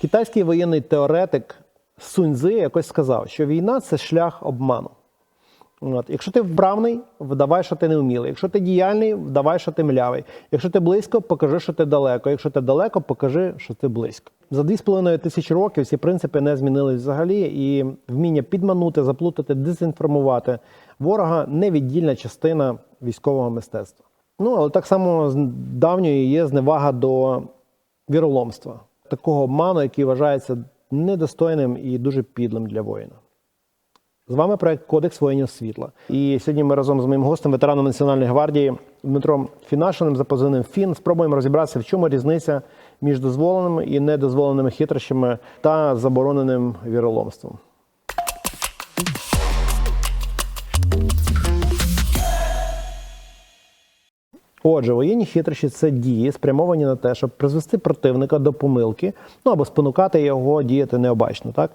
Китайський воєнний теоретик Суньзи якось сказав, що війна це шлях обману. От. Якщо ти вправний, вдавай, що ти не вмілий. Якщо ти діяльний, вдавай, що ти млявий. Якщо ти близько, покажи, що ти далеко. Якщо ти далеко, покажи, що ти близько. За 2,5 тисячі років ці принципи не змінились взагалі, і вміння підманути, заплутати, дезінформувати ворога невіддільна частина військового мистецтва. Ну, але так само з давньої є зневага до віроломства, такого обману, який вважається недостойним і дуже підлим для воїна. З вами проект Кодекс воїнів світла. І сьогодні ми разом з моїм гостем, ветераном Національної гвардії Дмитром Фінашиним за позивним Фін, спробуємо розібратися, в чому різниця між дозволеними і недозволеними хитрощами та забороненим віроломством. Отже, воєнні хитрощі це дії, спрямовані на те, щоб призвести противника до помилки, ну або спонукати його діяти необачно. Так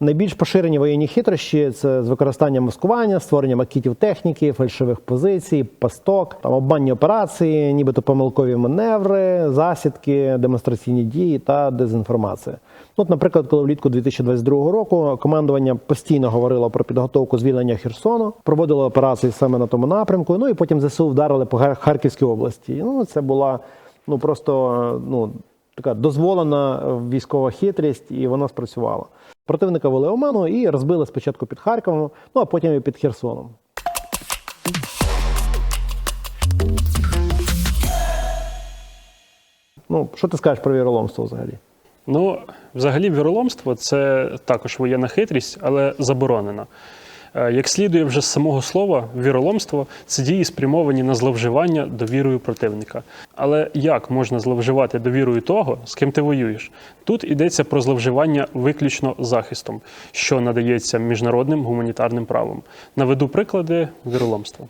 найбільш поширені воєнні хитрощі це з використанням маскування, створення макітів техніки, фальшивих позицій, пасток, там обманні операції, нібито помилкові маневри, засідки, демонстраційні дії та дезінформація. Ну, От, наприклад, коли влітку 2022 року командування постійно говорило про підготовку звільнення Херсону, проводило операції саме на тому напрямку. Ну і потім ЗСУ вдарили по Харківській області. Ну це була ну просто ну така дозволена військова хитрість, і вона спрацювала. Противника вели оману і розбили спочатку під Харковом, ну а потім і під Херсоном. Ну, що ти скажеш про віроломство взагалі? Ну, взагалі, віроломство це також воєнна хитрість, але заборонена. Е, Як слідує вже з самого слова, віроломство це дії спрямовані на зловживання довірою противника. Але як можна зловживати довірою того, з ким ти воюєш? Тут йдеться про зловживання виключно захистом, що надається міжнародним гуманітарним правом. Наведу приклади віроломства.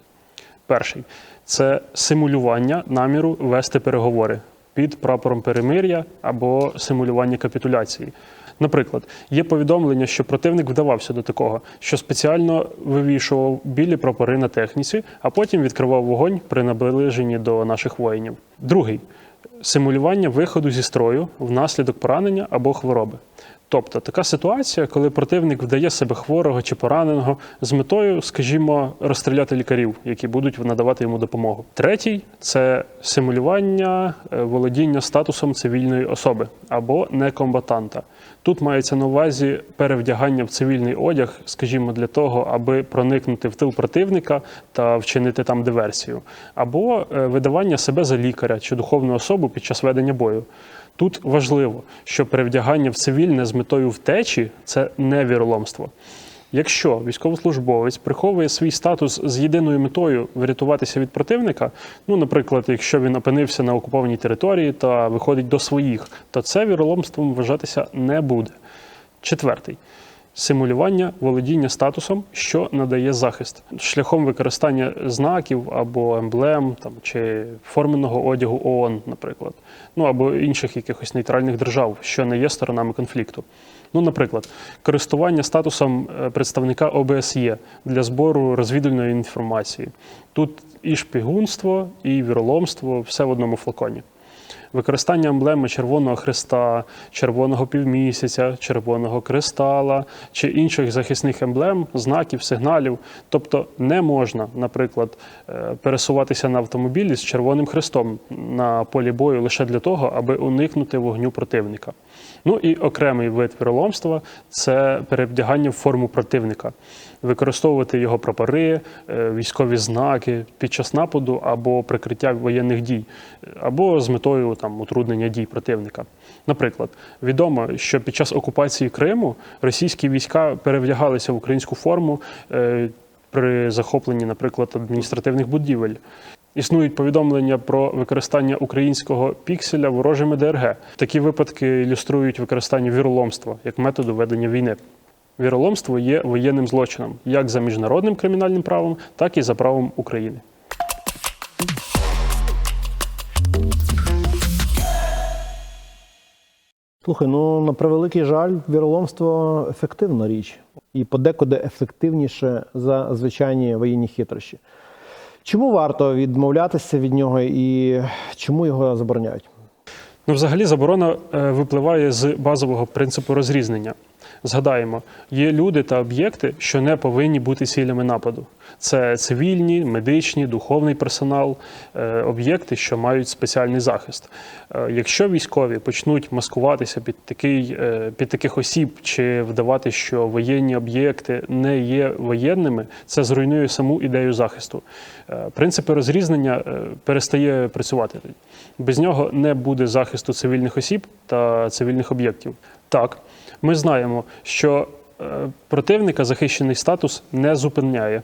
Перший це симулювання наміру вести переговори під прапором перемир'я або симулювання капітуляції. Наприклад, є повідомлення, що противник вдавався до такого, що спеціально вивішував білі прапори на техніці, а потім відкривав вогонь при наближенні до наших воїнів. Другий симулювання виходу зі строю внаслідок поранення або хвороби. Тобто така ситуація, коли противник вдає себе хворого чи пораненого з метою, скажімо, розстріляти лікарів, які будуть надавати йому допомогу. Третій це симулювання е, володіння статусом цивільної особи або некомбатанта. Тут мається на увазі перевдягання в цивільний одяг, скажімо, для того, аби проникнути в тил противника та вчинити там диверсію, або е, видавання себе за лікаря чи духовну особу під час ведення бою. Тут важливо, що перевдягання в цивільне з метою втечі це не віроломство. Якщо військовослужбовець приховує свій статус з єдиною метою врятуватися від противника, ну, наприклад, якщо він опинився на окупованій території та виходить до своїх, то це віроломством вважатися не буде. Четвертий симулювання володіння статусом, що надає захист, шляхом використання знаків або емблем там, чи форменого одягу ООН, наприклад, ну або інших якихось нейтральних держав, що не є сторонами конфлікту. Ну, наприклад, користування статусом е, представника ОБСЄ для збору розвідувальної інформації. Тут і шпигунство, і віроломство, все в одному флаконі. Використання емблеми Червоного Христа, Червоного півмісяця, Червоного кристала чи інших захисних емблем, знаків, сигналів. Тобто не можна, наприклад, е, пересуватися на автомобілі з Червоним Христом на полі бою лише для того, аби уникнути вогню противника. Ну і окремий вид віроломства це перевдягання в форму противника, використовувати його прапори, е, військові знаки під час нападу або прикриття воєнних дій, або з метою там утруднення дій противника. Наприклад, відомо, що під час окупації Криму російські війська перевдягалися в українську форму е, при захопленні, наприклад, адміністративних будівель. Існують повідомлення про використання українського пікселя ворожими ДРГ. Такі випадки ілюструють використання віроломства як методу ведення війни. Віроломство є воєнним злочином як за міжнародним кримінальним правом, так і за правом України. Слухай, ну на превеликий жаль, віроломство ефективна річ і подекуди ефективніше за звичайні воєнні хитрощі. Чому варто відмовлятися від нього і чому його забороняють? Ну, взагалі, заборона е, випливає з базового принципу розрізнення. Згадаємо, є люди та об'єкти, що не повинні бути цілями нападу. Це цивільні, медичні, духовний персонал, е, об'єкти, що мають спеціальний захист. Е, Якщо військові почнуть маскуватися під такий, е, під таких осіб чи вдавати, що воєнні об'єкти не є воєнними, це зруйнує саму ідею захисту. Принципи розрізнення перестає працювати. Без нього не буде захисту цивільних осіб та цивільних об'єктів. Так, ми знаємо, що е, противника захищений статус не зупиняє.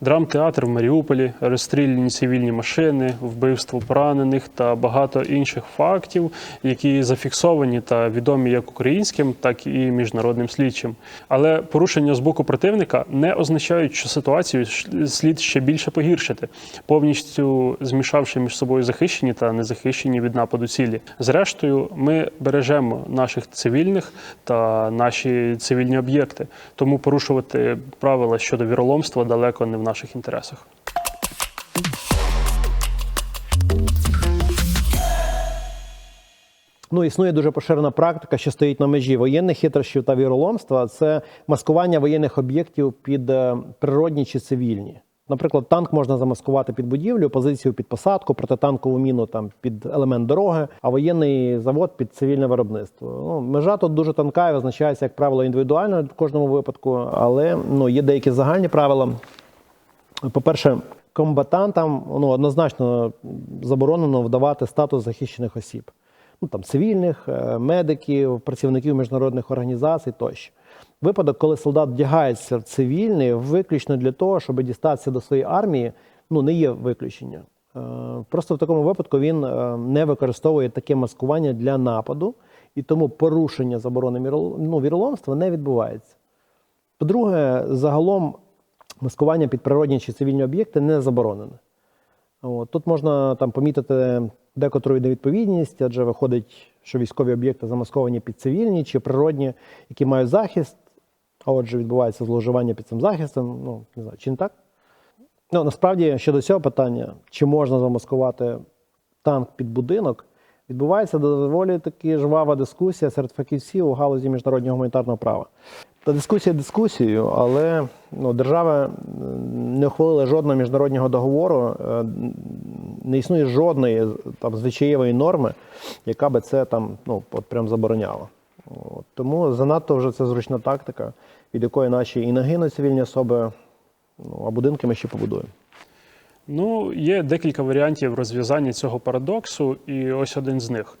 Драмтеатр в Маріуполі, розстріляні цивільні машини, вбивство поранених та багато інших фактів, які зафіксовані та відомі як українським, так і міжнародним слідчим. Але порушення з боку противника не означають, що ситуацію слід ще більше погіршити, повністю змішавши між собою захищені та незахищені від нападу цілі. Зрештою, ми бережемо наших цивільних та наші цивільні об'єкти, тому порушувати правила щодо віроломства далеко не в наших інтересах. Ну, існує дуже поширена практика, що стоїть на межі воєнних хитрощів та віроломства. Це маскування воєнних об'єктів під е, природні чи цивільні. Наприклад, танк можна замаскувати під будівлю, позицію під посадку, протитанкову міну там під елемент дороги, а воєнний завод під цивільне виробництво. Ну, межа тут дуже тонка і визначається, як правило, індивідуально в кожному випадку, але ну, є деякі загальні правила. По-перше, комбатантам ну, однозначно заборонено вдавати статус захищених осіб. Ну, там, цивільних, е, медиків, працівників міжнародних організацій тощо. Випадок, коли солдат вдягається в цивільний, виключно для того, щоб дістатися до своєї армії, ну, не є виключення. Е, Просто в такому випадку він е, не використовує таке маскування для нападу, і тому порушення заборони ну, віроломства не відбувається. По-друге, загалом маскування під природні чи цивільні об'єкти не заборонене. От, тут можна там помітити декотру невідповідність, адже виходить, що військові об'єкти замасковані під цивільні чи природні, які мають захист, а отже, відбувається зловживання під цим захистом. Ну, не знаю, чи не так? Ну, насправді, щодо цього питання, чи можна замаскувати танк під будинок, відбувається доволі таки жвава дискусія серед фахівців у галузі міжнародного гуманітарного права. Та дискусія дискусією, але ну, держава не ухвалила жодного міжнародного договору, е, не існує жодної там звичаєвої норми, яка би це там ну, от прям забороняла. От. Тому занадто вже це зручна тактика, від якої наші і нагинуть цивільні особи, ну, а будинки ми ще побудуємо. Ну, є декілька варіантів розв'язання цього парадоксу, і ось один з них.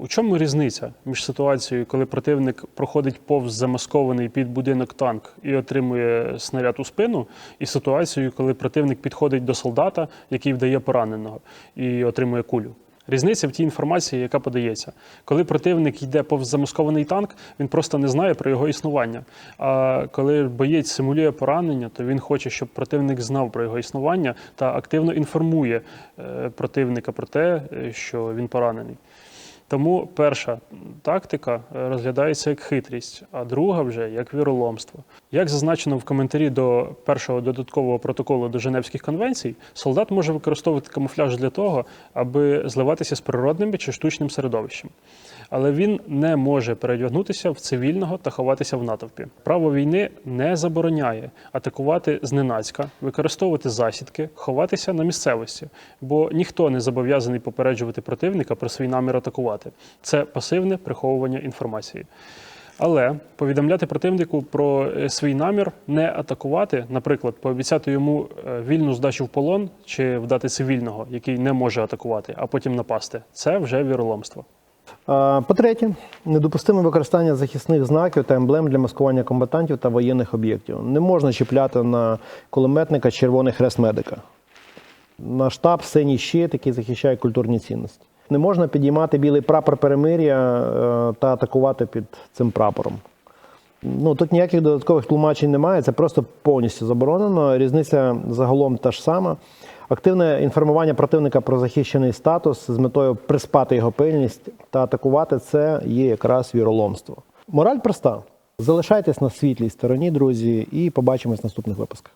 У чому різниця між ситуацією, коли противник проходить повз замаскований під будинок танк і отримує снаряд у спину, і ситуацією, коли противник підходить до солдата, який вдає пораненого і отримує кулю? Різниця в тій інформації, яка подається. Коли противник йде повз замаскований танк, він просто не знає про його існування. А коли боєць симулює поранення, то він хоче, щоб противник знав про його існування та активно інформує е, противника про те, е, що він поранений. Тому перша тактика е, розглядається як хитрість, а друга вже як віроломство. Як зазначено в коментарі до першого додаткового протоколу до Женевських конвенцій, солдат може використовувати камуфляж для того, аби зливатися з природним чи штучним середовищем. Але він не може переодягнутися в цивільного та ховатися в натовпі. Право війни не забороняє атакувати зненацька, використовувати засідки, ховатися на місцевості, бо ніхто не зобов'язаний попереджувати противника про свій намір атакувати. Це пасивне приховування інформації. Але повідомляти противнику про е, свій намір не атакувати, наприклад, пообіцяти йому е, вільну здачу в полон чи вдати цивільного, який не може атакувати, а потім напасти. Це вже віроломство. По-третє, недопустиме використання захисних знаків та емблем для маскування комбатантів та воєнних об'єктів. Не можна чіпляти на кулеметника червоний хрест медика. На штаб синій щит, який захищає культурні цінності. Не можна підіймати білий прапор перемир'я е, та атакувати під цим прапором. Ну, тут ніяких додаткових тлумачень немає, це просто повністю заборонено. Різниця загалом та ж сама. Активне інформування противника про захищений статус з метою приспати його пильність та атакувати це є якраз віроломство. Мораль проста: залишайтесь на світлій стороні, друзі, і побачимось в наступних випусках.